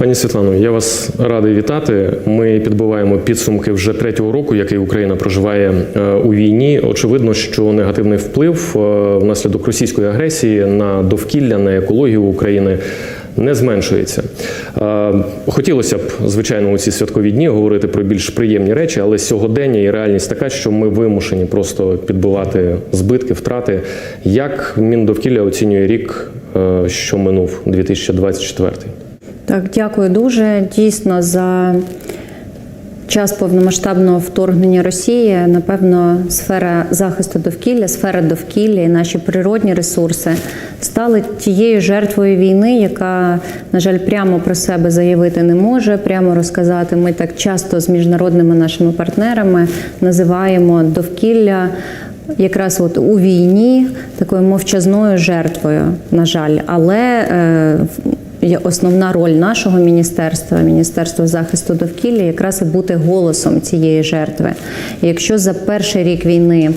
Пані Світлано, я вас радий вітати. Ми підбиваємо підсумки вже третього року, який Україна проживає е, у війні. Очевидно, що негативний вплив е, внаслідок російської агресії на довкілля, на екологію України. Не зменшується. Е, Хотілося б, звичайно, у ці святкові дні говорити про більш приємні речі, але сьогодення і реальність така, що ми вимушені просто підбивати збитки, втрати. Як Міндовкілля оцінює рік, що минув 2024? Так, дякую дуже. Дійсно, за час повномасштабного вторгнення Росії, напевно, сфера захисту довкілля, сфера довкілля і наші природні ресурси стали тією жертвою війни, яка, на жаль, прямо про себе заявити не може, прямо розказати. Ми так часто з міжнародними нашими партнерами називаємо довкілля. Якраз от у війні такою мовчазною жертвою, на жаль, але е, є основна роль нашого міністерства, міністерства захисту довкілля, якраз і бути голосом цієї жертви. І якщо за перший рік війни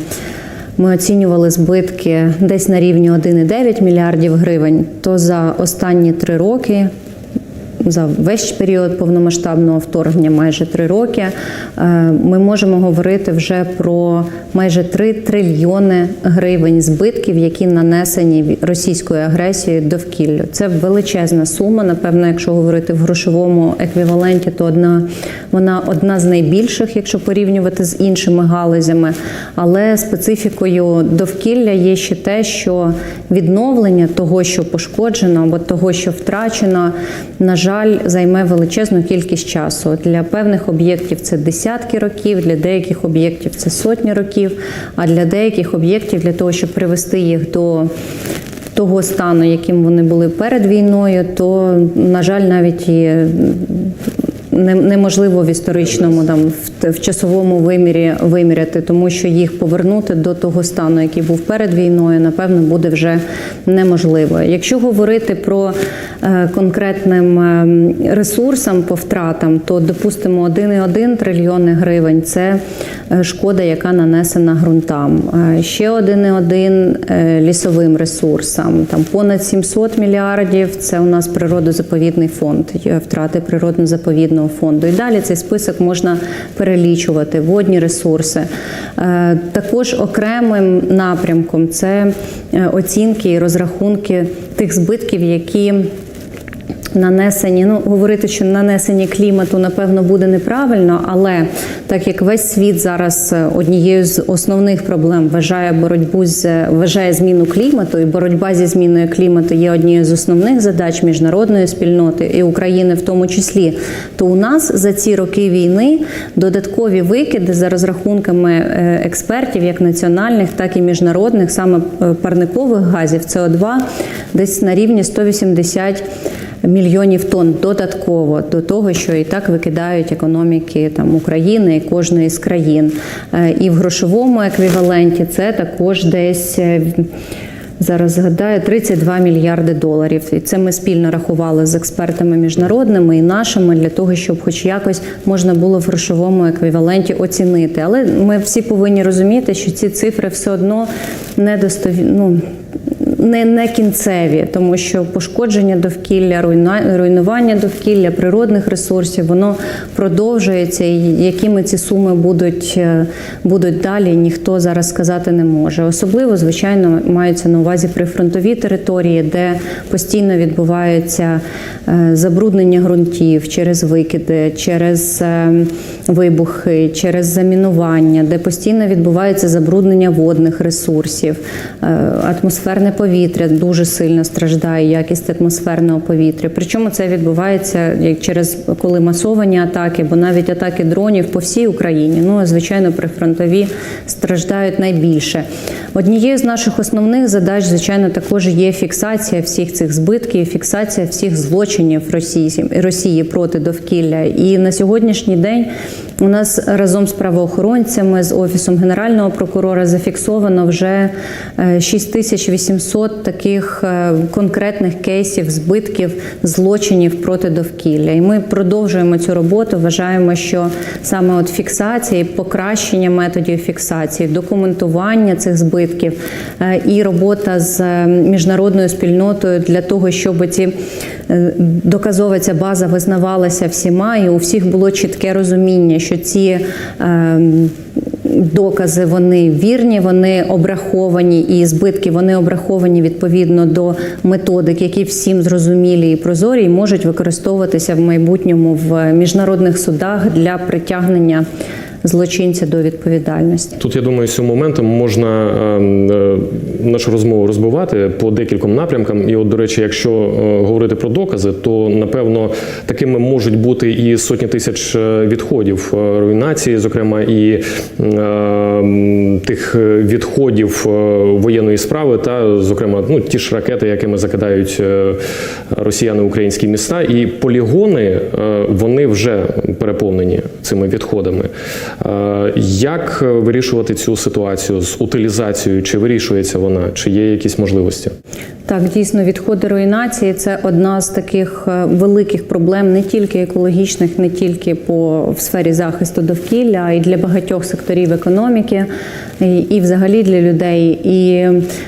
ми оцінювали збитки десь на рівні 1,9 мільярдів гривень, то за останні три роки. За весь період повномасштабного вторгнення, майже три роки, е, ми можемо говорити вже про майже 3 трильйони гривень збитків, які нанесені російською агресією довкіллю. Це величезна сума. Напевно, якщо говорити в грошовому еквіваленті, то одна вона одна з найбільших, якщо порівнювати з іншими галузями. Але специфікою довкілля є ще те, що відновлення того, що пошкоджено, або того, що втрачено, на жаль, займе величезну кількість часу. Для певних об'єктів це десятки років, для деяких об'єктів це сотні років, а для деяких об'єктів для того, щоб привести їх до того стану, яким вони були перед війною, то на жаль, навіть і неможливо в історичному там в, в часовому вимірі виміряти, тому що їх повернути до того стану, який був перед війною, напевно, буде вже неможливо. Якщо говорити про е, конкретним е, ресурсам по втратам, то допустимо 1,1 трильйони гривень це шкода, яка нанесена ґрунтам. Е, Ще 1,1 е, лісовим ресурсам, там понад 700 мільярдів. Це у нас природозаповідний фонд, втрати природно-заповідного фонду. І далі цей список можна перелічувати. Водні ресурси. Е, Також окремим напрямком це е, оцінки і розрахунки тих збитків, які нанесені. Ну, говорити, що нанесені клімату, напевно, буде неправильно, але так як весь світ зараз е, однією з основних проблем вважає боротьбу з вважає зміну клімату, і боротьба зі зміною клімату є однією з основних задач міжнародної спільноти і України в тому числі, то у нас за ці роки війни додаткові викиди за розрахунками е, експертів, як національних, так і міжнародних, саме е, парникових газів СО2, десь на рівні 180 мільйонів тонн додатково до того, що і так викидають економіки там України і кожної з країн. Е, І в грошовому еквіваленті це також десь. е, Зараз згадаю 32 мільярди доларів. І це ми спільно рахували з експертами міжнародними і нашими для того, щоб, хоч якось, можна було в грошовому еквіваленті оцінити. Але ми всі повинні розуміти, що ці цифри все одно недостові... ну, не, не кінцеві, тому що пошкодження довкілля, руйнування довкілля, природних ресурсів, воно продовжується. І якими ці суми будуть, е, будуть далі, ніхто зараз сказати не може. Особливо, звичайно, маються на увазі прифронтові території, де постійно відбуваються е, забруднення ґрунтів через викиди, через е, вибухи, через замінування, де постійно відбувається забруднення водних ресурсів, Е, атмосферне повітря дуже сильно страждає, якість атмосферного повітря. Причому це відбувається як через коли масовані атаки, бо навіть атаки дронів по всій Україні. Ну а звичайно, прифронтові страждають найбільше. Однією з наших основних задач, звичайно, також є фіксація всіх цих збитків, фіксація всіх злочинів Росії, Росії проти довкілля. І на сьогоднішній день у нас разом з правоохоронцями, з офісом генерального прокурора зафіксовано вже е, 6800 таких е, конкретних кейсів збитків злочинів проти довкілля. І ми продовжуємо цю роботу. Вважаємо, що саме от фіксація і покращення методів фіксації, документування цих збитків е, і робота з е, міжнародною спільнотою для того, щоб ці е, доказова ця база визнавалася всіма, і у всіх було чітке розуміння, що ці е, докази вони вірні, вони обраховані, і збитки вони обраховані відповідно до методик, які всім зрозумілі і прозорі, і можуть використовуватися в майбутньому в міжнародних судах для притягнення злочинця до відповідальності. Тут я думаю, цього моменту можна ем, е, нашу розмову розбивати по декільком напрямкам. І, от, до речі, якщо е, говорити про докази, то напевно такими можуть бути і сотні тисяч е, відходів руйнації, зокрема і ем, тих відходів воєнної справи, та зокрема, ну ті ж ракети, якими закидають росіяни українські міста, і полігони вони вже переповнені цими відходами. Е, Як вирішувати цю ситуацію з утилізацією? Чи вирішується вона, чи є якісь можливості? Так, дійсно, відходи руйнації це одна з таких е, великих проблем, не тільки екологічних, не тільки по в сфері захисту довкілля, а й для багатьох секторів економіки, і, і взагалі для людей. І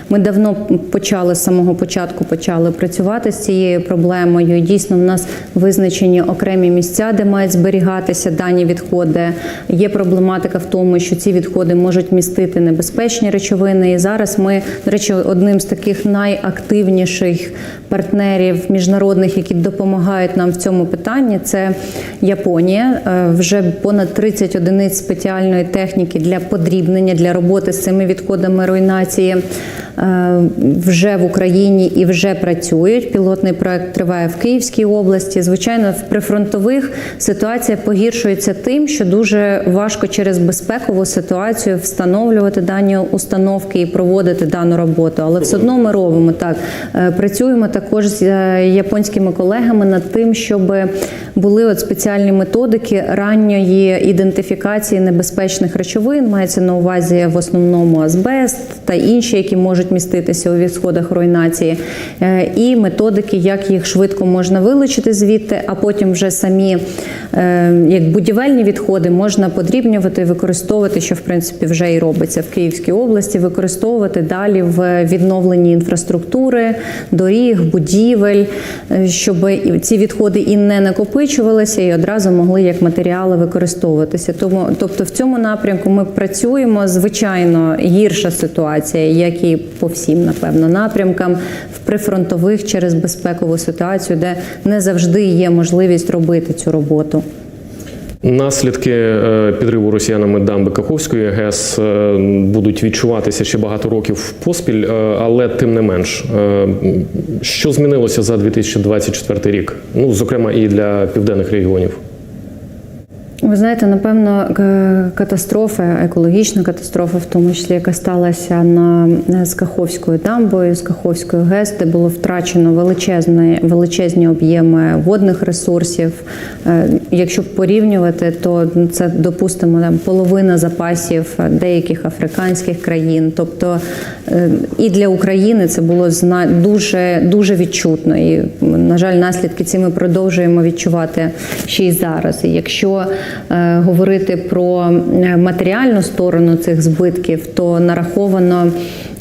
ми давно почали з самого початку почали працювати з цією проблемою. Дійсно, в нас визначені окремі місця, де мають зберігатися дані відходи. Є проблематика в тому, що ці відходи можуть містити небезпечні речовини. І зараз ми, до речі, одним з таких найактивніших партнерів міжнародних, які допомагають нам в цьому питанні, це Японія. Е, Вже понад 30 одиниць спеціальної техніки для подрібнення для роботи з цими відходами руйнації. Е, Вже в Україні і вже працюють. Пілотний проект триває в Київській області. Звичайно, в прифронтових ситуація погіршується тим, що дуже важко через безпекову ситуацію встановлювати дані установки і проводити дану роботу. Але все одно ми робимо так. Е, Працюємо також з е, японськими колегами над тим, щоб були от спеціальні методики ранньої ідентифікації небезпечних речовин. Мається на увазі в основному азбест та інші, які можуть міститися у відходах руйнації, Е, і методики, як їх швидко можна вилучити звідти, а потім вже самі е, як будівельні відходи можна подрібнювати, і використовувати, що в принципі вже і робиться в Київській області, використовувати далі в відновленні інфраструктури, доріг, будівель, е, щоб ці відходи і не накопичувалися, і одразу могли як матеріали використовуватися. Тому, тобто, в цьому напрямку ми працюємо. Звичайно, гірша ситуація, як і по всім, напевно, напрямкам в прифронтових через безпекову ситуацію, де не завжди є можливість робити цю роботу. Наслідки е, підриву росіянами дамби Каховської ГЕС е, будуть відчуватися ще багато років поспіль, е, але тим не менш, що змінилося за 2024 рік? Ну, зокрема, і для південних регіонів. Ви знаєте, напевно, катастрофа, екологічна катастрофа, в тому числі, яка сталася на з Каховською дамбою, з Каховською ГЕС, де було втрачено величезні, величезні об'єми водних ресурсів. Е, Якщо порівнювати, то це допустимо там половина запасів деяких африканських країн. Тобто е, і для України це було дуже дуже відчутно. І на жаль, наслідки ці ми продовжуємо відчувати ще й зараз. І якщо е, говорити про е, матеріальну сторону цих збитків, то нараховано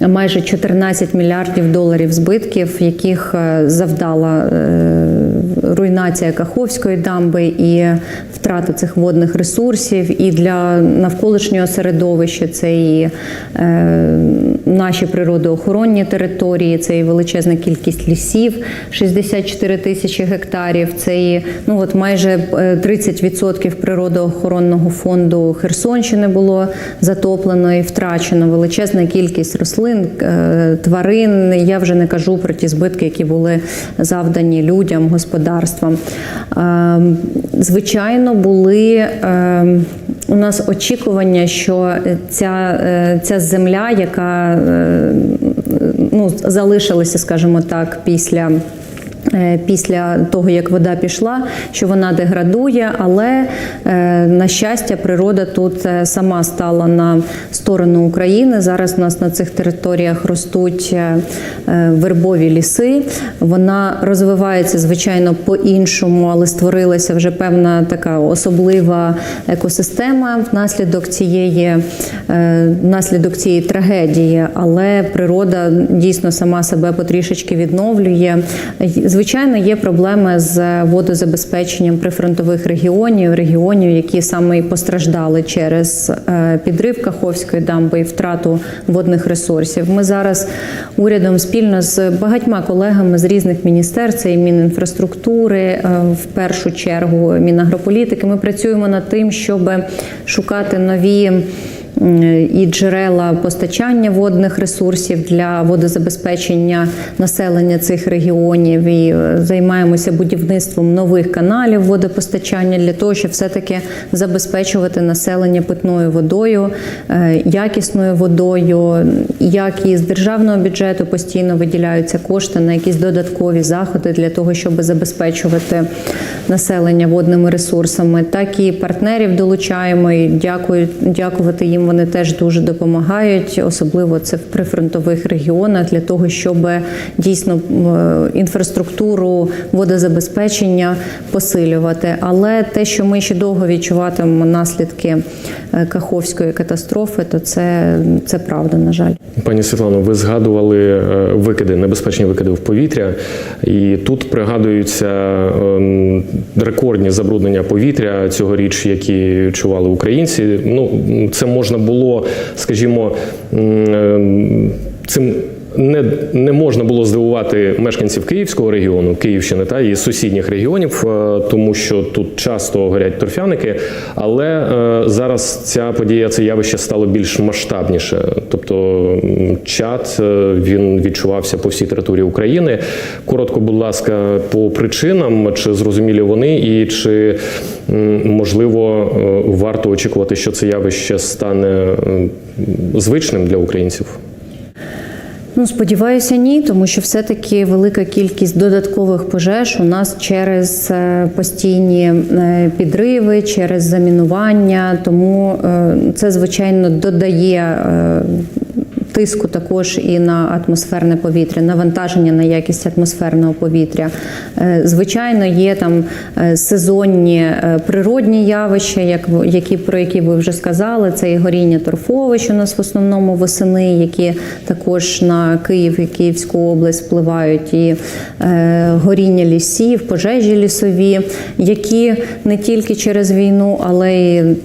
майже 14 мільярдів доларів збитків, яких е, завдала е, руйнація Каховської дамби і втрата цих водних ресурсів, і для навколишнього середовища це і е, наші природоохоронні території, це і величезна кількість лісів, 64 тисячі гектарів. Це і ну от майже е, 30% природоохоронного фонду Херсонщини було затоплено і втрачено. Величезна кількість рослин, е, тварин. Я вже не кажу про ті збитки, які були завдані людям, господарствам. Е, Звичайно, були е, у нас очікування, що ця, е, ця земля, яка е, ну, залишилася, скажімо так, після. Е, Після того, як вода пішла, що вона деградує, але е, на щастя, природа тут е, сама стала на сторону України. Зараз у нас на цих територіях ростуть вербові ліси. Вона розвивається звичайно по-іншому, але створилася вже певна така особлива екосистема внаслідок цієї внаслідок цієї трагедії. Але природа дійсно сама себе потрішечки відновлює. Звичайно, є проблеми з водозабезпеченням прифронтових регіонів, регіонів, які саме і постраждали через е, підрив Каховської дамби і втрату водних ресурсів. Ми зараз урядом спільно з багатьма колегами з різних міністерств, це і Мінінфраструктури, е, в першу чергу Мінагрополітики. Ми працюємо над тим, щоб шукати нові. І джерела постачання водних ресурсів для водозабезпечення населення цих регіонів, і е, займаємося будівництвом нових каналів водопостачання для того, щоб все-таки забезпечувати населення питною водою, е, якісною водою, як і з державного бюджету постійно виділяються кошти на якісь додаткові заходи для того, щоб забезпечувати населення водними ресурсами, так і партнерів долучаємо. І дякую, дякувати їм. Вони теж дуже допомагають, особливо це в прифронтових регіонах, для того, щоб дійсно е, інфраструктуру водозабезпечення посилювати. Але те, що ми ще довго відчуватимемо наслідки е, Каховської катастрофи, то це, це правда, на жаль. Пані Світлано, ви згадували е, викиди, небезпечні викиди в повітря, і тут пригадуються ем, рекордні забруднення повітря цьогоріч, які чували українці. Ну це можна було, скажімо, ем, цим. Не, не можна було здивувати мешканців Київського регіону, Київщини та і сусідніх регіонів, е, тому що тут часто горять торфяники. Але е, зараз ця подія, це явище стало більш масштабніше. Тобто чат е, він відчувався по всій території України. Коротко, будь ласка, по причинам, чи зрозумілі вони, і чи можливо варто очікувати, що це явище стане звичним для українців? Ну, сподіваюся, ні, тому що все-таки велика кількість додаткових пожеж у нас через е, постійні е, підриви, через замінування. Тому е, це звичайно додає. Тиску також і на атмосферне повітря, навантаження на якість атмосферного повітря. Е, Звичайно, є там е, сезонні е, природні явища, як які про які ви вже сказали. Це і горіння торфовищ у нас в основному восени, які також на Київ і Київську область впливають, і горіння лісів, пожежі лісові, які не тільки через війну, але й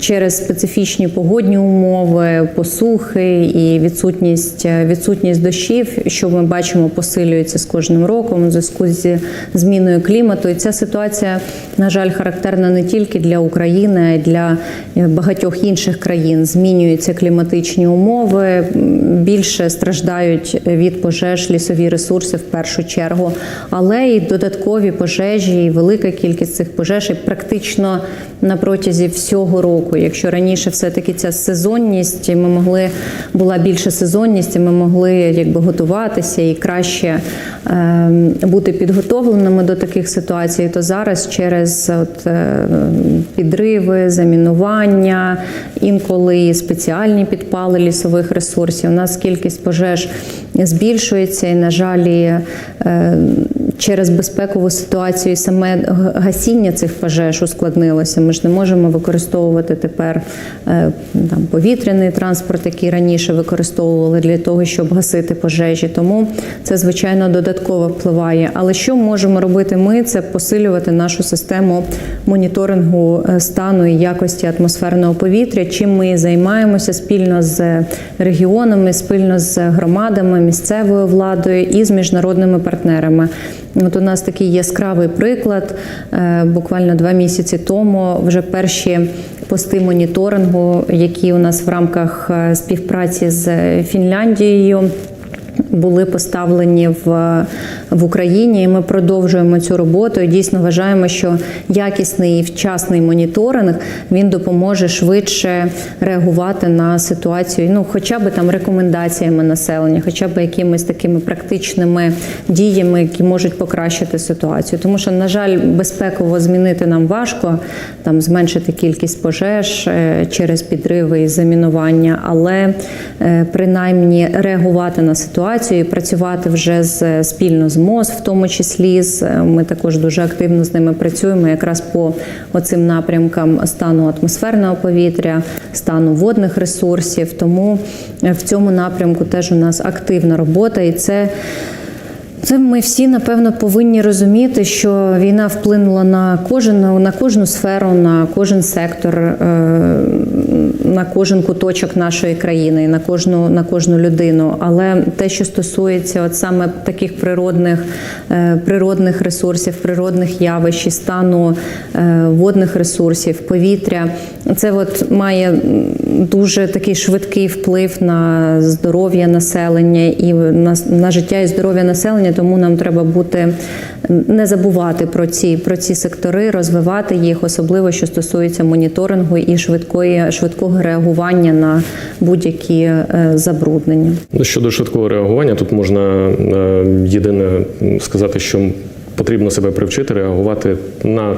через специфічні погодні умови, посухи і відсутність, відсутність дощів, що ми бачимо, посилюється з кожним роком у зв'язку зі зміною клімату. І ця ситуація, на жаль, характерна не тільки для України, а й для е, багатьох інших країн. Змінюються кліматичні умови, більше страждають від пожеж лісові ресурси в першу чергу, але і додаткові пожежі, і велика кількість цих пожеж і практично на протязі всього року. Якщо раніше все-таки ця сезонність, ми могли була більша сезонність, ми могли якби готуватися і краще е, бути підготовленими до таких ситуацій, то зараз через от, е, підриви, замінування, інколи спеціальні підпали лісових ресурсів. У нас кількість пожеж збільшується, і на жаль, е, через безпекову ситуацію і саме гасіння цих пожеж ускладнилося. Ми ж не можемо використовувати тепер е, там повітряний транспорт, який раніше використовували для того, щоб гасити пожежі. Тому це звичайно додатково впливає. Але що можемо робити ми? Це посилювати нашу систему моніторингу е, стану і якості атмосферного повітря. Чим ми займаємося спільно з регіонами, спільно з громадами, місцевою владою і з міжнародними партнерами. От у нас такий яскравий приклад. Е, Буквально два місяці тому вже перші пости моніторингу, які у нас в рамках е, співпраці з Фінляндією. Були поставлені в, в Україні, і ми продовжуємо цю роботу. І дійсно вважаємо, що якісний і вчасний моніторинг він допоможе швидше реагувати на ситуацію. Ну, хоча б там рекомендаціями населення, хоча б якимись такими практичними діями, які можуть покращити ситуацію. Тому що, на жаль, безпеково змінити нам важко, там зменшити кількість пожеж е, через підриви і замінування, але е, принаймні реагувати на ситуацію і працювати вже з спільно з МОЗ, в тому числі з ми також дуже активно з ними працюємо, якраз по оцим напрямкам стану атмосферного повітря, стану водних ресурсів. Тому е, в цьому напрямку теж у нас активна робота, і це. Це ми всі напевно повинні розуміти, що війна вплинула на кожен на кожну сферу, на кожен сектор, е, на кожен куточок нашої країни, на кожну на кожну людину. Але те, що стосується от саме таких природних е, природних ресурсів, природних явищ, і стану е, водних ресурсів, повітря, це от має дуже такий швидкий вплив на здоров'я населення і на, на життя і здоров'я населення. Тому нам треба бути не забувати про ці про ці сектори, розвивати їх, особливо що стосується моніторингу і швидкої швидкого реагування на будь-які е, забруднення. Ну, Щодо швидкого реагування, тут можна е, єдине сказати, що потрібно себе привчити реагувати на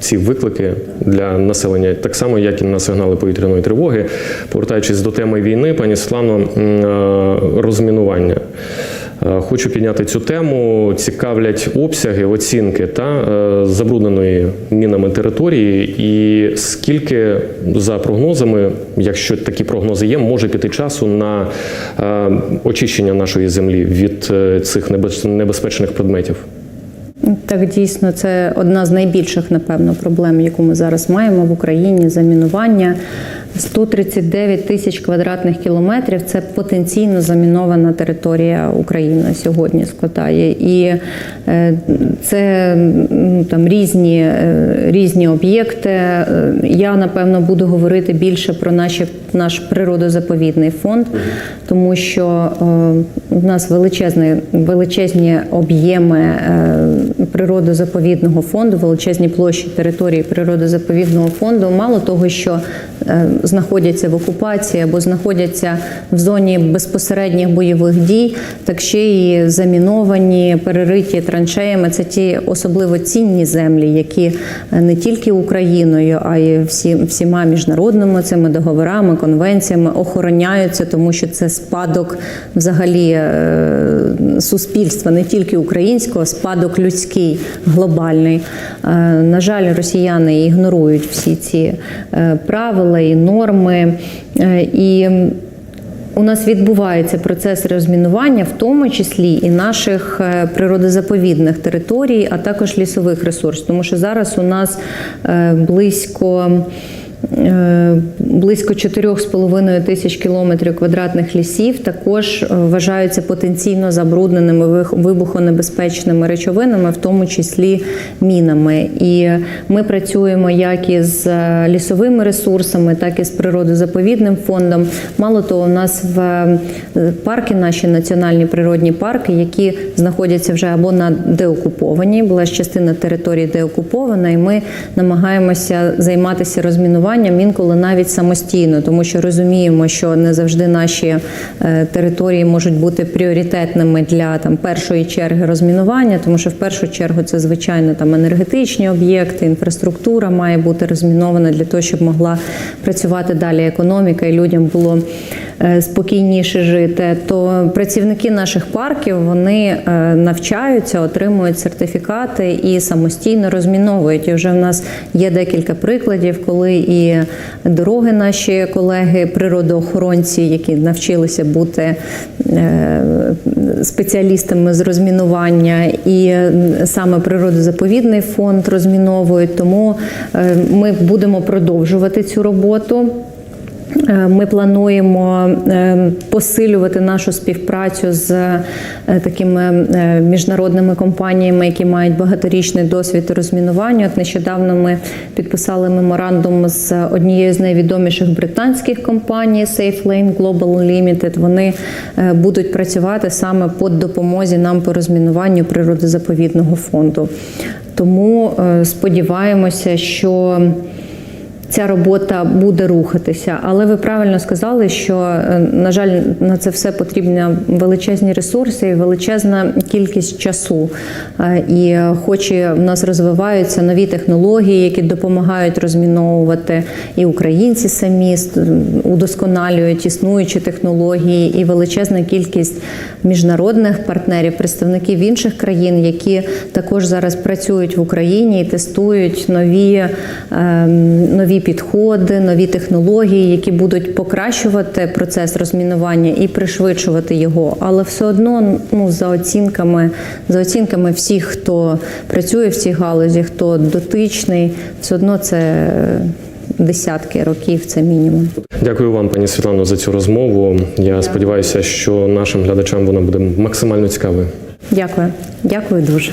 ці виклики для населення, так само, як і на сигнали повітряної тривоги. Повертаючись до теми війни, пані Світлано, е, розмінування. Е, Хочу підняти цю тему. Цікавлять обсяги, оцінки та е, забрудненої мінами території, і скільки за прогнозами, якщо такі прогнози є, може піти часу на е, очищення нашої землі від цих небез- небезпечних предметів. Так, дійсно, це одна з найбільших, напевно, проблем, яку ми зараз маємо в Україні замінування. 139 тисяч квадратних кілометрів це потенційно замінована територія України сьогодні складає. І е, це ну, там різні, е, різні об'єкти. Е, Я напевно буду говорити більше про наші, наш природозаповідний фонд, тому що у нас величезні, величезні об'єми природозаповідного фонду, величезні площі території природозаповідного фонду. Мало того, що знаходяться в окупації або знаходяться в зоні безпосередніх бойових дій, так ще й заміновані, перериті траншеями. Це ті особливо цінні землі, які е, не тільки Україною, а й всі, всіма міжнародними цими договорами, конвенціями охороняються, тому що це спадок взагалі е, суспільства, не тільки українського, спадок людський, глобальний. Е, На жаль, росіяни ігнорують всі ці правила і норми. Е, І у нас відбувається процес розмінування, в тому числі і наших е, природозаповідних територій, а також лісових ресурсів. Тому що зараз у нас е, близько. Е, Близько 4,5 тисяч кілометрів квадратних лісів також е, вважаються потенційно забрудненими вибухонебезпечними речовинами, в тому числі мінами. І ми працюємо як із е, лісовими ресурсами, так і з природозаповідним фондом. Мало того, у нас в парки, наші національні природні парки, які знаходяться вже або на деокупованій, була ж частина території деокупована, і ми намагаємося займатися розмінуванням інколи навіть самостійно, тому що розуміємо, що не завжди наші е, території можуть бути пріоритетними для там першої черги розмінування, тому що в першу чергу це звичайно там енергетичні об'єкти, інфраструктура має бути розмінована для того, щоб могла працювати далі економіка і людям було спокійніше жити. То працівники наших парків вони е, навчаються, отримують сертифікати і самостійно розміновують. І вже в нас є декілька прикладів, коли і дороги наші колеги, природоохоронці, які навчилися бути е, спеціалістами з розмінування, і е, саме природозаповідний фонд розміновують. Тому е, ми будемо продовжувати цю роботу. Е, Ми плануємо е, посилювати нашу співпрацю з е, такими міжнародними компаніями, які мають багаторічний досвід у розмінуванні. От нещодавно ми підписали меморандум з однією з найвідоміших британських компаній Safe Lane Global Limited. Вони будуть працювати саме по допомозі нам по розмінуванню природозаповідного фонду. Тому сподіваємося, що ця робота буде рухатися. Але ви правильно сказали, що е, на жаль, на це все потрібні величезні ресурси і величезна кількість часу. Е, І хоч і в нас розвиваються нові технології, які допомагають розміновувати, і українці самі удосконалюють існуючі технології, і величезна кількість міжнародних партнерів, представників інших країн, які також зараз працюють в Україні і тестують нові, нові нові підходи, нові технології, які будуть покращувати процес розмінування і пришвидшувати його. Але все одно, ну за оцінками, за оцінками всіх, хто працює в цій галузі, хто дотичний, все одно це десятки років, це мінімум. Дякую вам, пані Світлано, за цю розмову. Я сподіваюся, що нашим глядачам вона буде максимально цікавою. Дякую, дякую дуже.